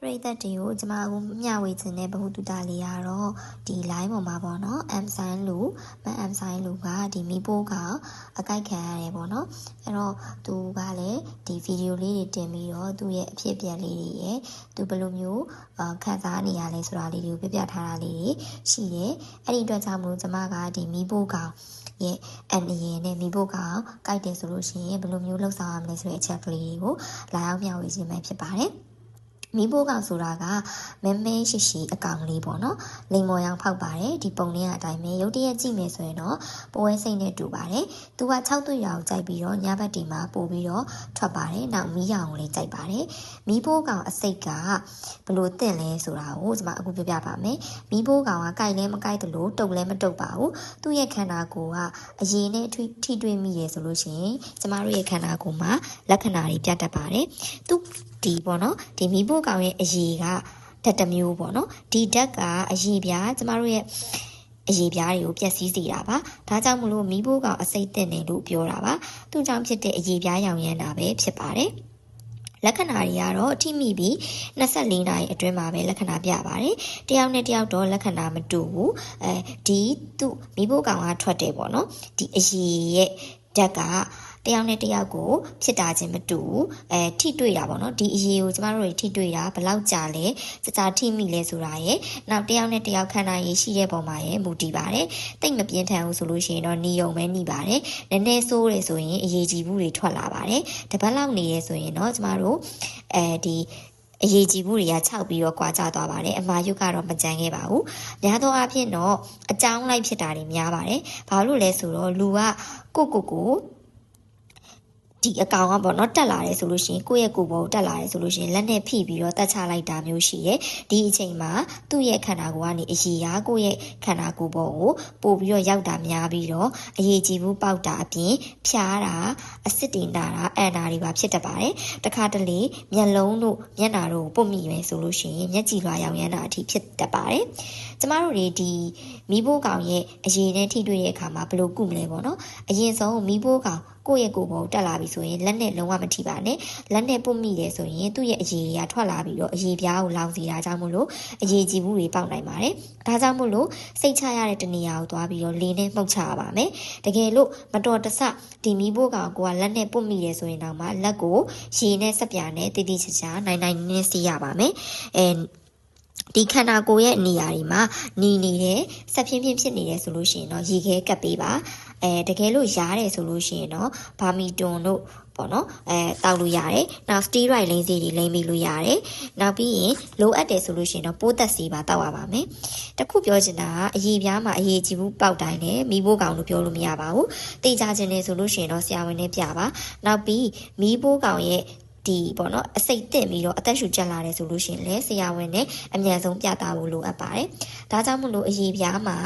ပရိသတ်တွေကိုကျမအခုမျှဝေခြင်းတဲ့ဗဟုသုတလေးကတော့ဒီ line ပေါ်မှာပေါ့နော် M sign လို့မ M sign လို့ကဒီမီပိုးကအကြိုက်ခံရတယ်ပေါ့နော်အဲ့တော့သူကလည်းဒီဗီဒီယိုလေးတွေတင်ပြီးတော့သူ့ရဲ့အဖြစ်အပျက်လေးတွေရဲ့သူဘယ်လိုမျိုးအာခံစားနေရလဲဆိုတာလေးတွေကိုပြပြထားတာလေးတွေရှိတယ်အဲ့ဒီအတွက်ကြောင့်မလို့ကျမကဒီမီပိုးကောင်ရဲ့အန်ရင်းနဲ့မိဖို့ကောင်ကြိုက်တယ်ဆိုလို့ရှိရင်ဘယ်လိုမျိုးလှုပ်ဆောင်ရမလဲဆိုတဲ့အချက်ကလေးတွေကိုလာရောက်မျှဝေခြင်းပဲဖြစ်ပါတယ် မိဖို့ကောင်ဆိုတာကမဲမဲရှိရှိအကောင်လေးပေါ့နော်လိမ်မော်ရောင်ဖောက်ပါတယ်ဒီပုံလေးကအတိုင်းပဲရုတ်တရက်ကြည့်မယ်ဆိုရင်တော့ပွဲစိတ်နဲ့တူပါတယ်သူက6သွေးရောင်ကြိုက်ပြီးတော့ညဘက်ဒီမှာပို့ပြီးတော့ထွက်ပါတယ်နောက်မီးရောင်ကိုလည်းကြိုက်ပါတယ်မီးဖို့ကောင်အစိတ်ကဘလို့တင့်လဲဆိုတာကိုကျွန်မအခုပြပြပါမယ်မီးဖို့ကောင်ကကြိုက်လဲမကြိုက်သလိုတုပ်လဲမတုပ်ပါဘူးသူ့ရဲ့ခန္ဓာကိုယ်ကအရေးနဲ့ထိတွေ့မိရဆိုလို့ရှိရင်ကျမတို့ရဲ့ခန္ဓာကိုယ်မှာလက္ခဏာတွေပြတတ်ပါတယ်သူဒီပေါ့နော်ဒီမီးဖို့ကောင်ရဲ့အရေးကဓာတ်တစ်မျိုးပေါ့နော်ဒီဓာတ်ကအရေးပြားကျမတို့ရဲ့အရေးပြားတွေကိုပျက်စီးစေတာပါဒါကြောင့်မလို့မီးဖိုးကောင်အစိတ်တင်တယ်လို့ပြောတာပါသူ့ကြောင့်ဖြစ်တဲ့အရေးပြားရောင်ရမ်းတာပဲဖြစ်ပါတယ်လက္ခဏာတွေကတော့အထိမိပြီး24နာရီအတွင်းမှာပဲလက္ခဏာပြပါတယ်။တယောက်နဲ့တယောက်တော့လက္ခဏာမတူဘူး။အဲဒီသူ့မိဖို့ကောင်ကထွက်တယ်ပေါ့နော်။ဒီအရေရဲ့ဓာတ်က တယောက်နဲ့တယောက်ကိုဖြစ်တာချင်းမတူဘူးအဲထိတွေ့တာပေါ့နော်ဒီအရေးကိုကျမတို့တွေထိတွေ့တာဘယ်လောက်ကြာလဲစကြာထိမိလဲဆိုတာရယ်နောက်တယောက်နဲ့တယောက်ခန္ဓာရည်ရှိတဲ့ပုံမှာရယ်မူတည်ပါတယ်တိတ်မပြင်းထန်ဘူးဆိုလို့ရှိရင်တော့နီယုံပဲနီးပါတယ်နည်းနည်းဆိုးတယ်ဆိုရင်အရေးကြီးမှုတွေထွက်လာပါတယ်တပတ်လောက်နေရဲဆိုရင်တော့ကျမတို့အဲဒီအရေးကြီးမှုတွေကခြောက်ပြီးတော့ကြွားကြသွားပါတယ်အမာယုကတော့မကြမ်းခဲ့ပါဘူးများသောအားဖြင့်တော့အကြောင်းလိုက်ဖြစ်တာတွေများပါတယ်ဘာလို့လဲဆိုတော့လူကကိုကိုကို ဒီအကောင်ကပေါ့နော်တက်လာတယ်ဆိုလို့ရှိရင်ကိုယ့်ရဲ့ကိုယ်ပေါ်တက်လာတယ်ဆိုလို့ရှိရင်လက်နဲ့ဖိပြီးတော့တက်ချလိုက်တာမျိုးရှိတယ်ဒီအချိန်မှာသူ့ရဲ့ခန္ဓာကိုယ်ကနေအရေးရာကိုယ့်ရဲ့ခန္ဓာကိုယ်ပေါ်ကိုပို့ပြီးတော့ရောက်တာများပြီးတော့အရေးကြီးမှုပေါက်တာအပြင်ဖြားတာအစ်စ်တင်တာအန်တာတွေပါဖြစ်တတ်ပါတယ်တခါတလေမျက်လုံးတို့မျက်နာတို့ပုတ်မိမယ်ဆိုလို့ရှိရင်မျက်ကြည်လွှာရောင်ရမ်းတာအထိဖြစ်တတ်ပါတယ် ကျမတို့တွေဒီမီးဘိုးကောင်ရဲ့အရေးနဲ့ထိတွေ့တဲ့အခါမှာဘယ်လိုကုမလဲပေါ့နော်အရင်ဆုံးမီးဘိုးကောင်ကိုယ့်ရဲ့ကိုယ်ပေါ်တက်လာပြီဆိုရင်လက်နဲ့လုံးဝမထိပါနဲ့လက်နဲ့ပုတ်မိတယ်ဆိုရင်သူ့ရဲ့အရေးတွေကထွက်လာပြီးတော့အရေးပြားကိုလောင်စီတာကြောင့်မို့လို့အရေးကြီးမှုတွေပေါက်နိုင်ပါတယ်ဒါကြောင့်မို့လို့စိတ်ချရတဲ့တနေရာကိုသွားပြီးတော့လေနဲ့မှုတ်ချရပါမယ်တကယ်လို့မတော်တဆဒီမီးဖို့ကောင်ကိုကလက်နဲ့ပုတ်မိတယ်ဆိုရင်တော့မှလက်ကိုရေနဲ့စက်ပြာနဲ့တိတိကျကျနိုင်နိုင်နင်းစီရပါမယ်အဲ ဒီခန္ဓာကိုယ်ရဲ့နေရာတွေမှာနီနေတယ်ဆက်ဖြင်းဖြင်းဖြစ်နေတယ်ဆိုလို့ရှိရင်တော့ရေခဲကပ်ပေးပါအဲတကယ်လို့ရားတယ်ဆိုလို့ရှိရင်တော့ဘာမီတွန်တို့ပေါ့နော်အဲတောက်လို့ရတယ်နောက် steroid လိမ့်စီတွေလိမ့်ပြီးလို့ရတယ်နောက်ပြီးရင်လိုအပ်တယ်ဆိုလို့ရှိရင်တော့ပိုးသက်စီပါတောက်ရပါမယ်တခုပြောချင်တာကအရေးပြားမှာအရေးကြီးဘူးပေါက်တိုင်းနဲ့မီးဘိုးကောင်လို့ပြောလို့မရပါဘူးတေချာခြင်းနဲ့ဆိုလို့ရှိရင်တော့ဆရာဝန်နဲ့ပြပါနောက်ပြီးမီးဘိုးကောင်ရဲ့ ဒီပေါ့နော်အစိတ်တင်ပြီးတော့အသက်ရှူကျက်လာတယ်ဆိုလို့ရှိရင်လည်းဆရာဝန်နဲ့အမြန်ဆုံးပြသဖို့လိုအပ်ပါတယ်။ဒါကြောင့်မလို့အရေးပြားမှာ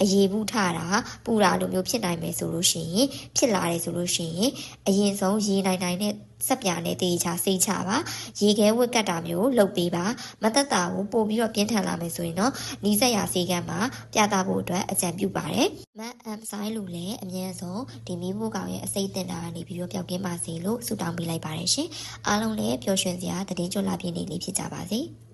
အရေးဘူးထတာပူတာလိုမျိုးဖြစ်နိုင်မယ်ဆိုလို့ရှိရင်ဖြစ်လာတယ်ဆိုလို့ရှိရင်အရင်ဆုံးရေနိုင်နိုင်နဲ့ စက်ပြာနဲ့တေးချစိတ်ချပါရေခဲဝက်ကတ်တာမျိုးလုပ်ပေးပါမသက်တာကိုပို့ပြီးတော့ပြင်းထန်လာမယ်ဆိုရင်တော့နီးစက်ရစီကံမှာပြသဖို့အတွက်အကြံပြုပါတယ်မတ်အမ်ဆိုင်လူလည်းအမြဲဆုံးဒီမီးဖို့ကောင်ရဲ့အစိတ်တင်တာကနေပြီးတော့ပျောက်ကင်းပါစေလို့ဆုတောင်းပေးလိုက်ပါတယ်ရှင်အားလုံးလည်းပျော်ရွှင်စရာတည်င်းကြွလာပြည့်နေလေးဖြစ်ကြပါစေ။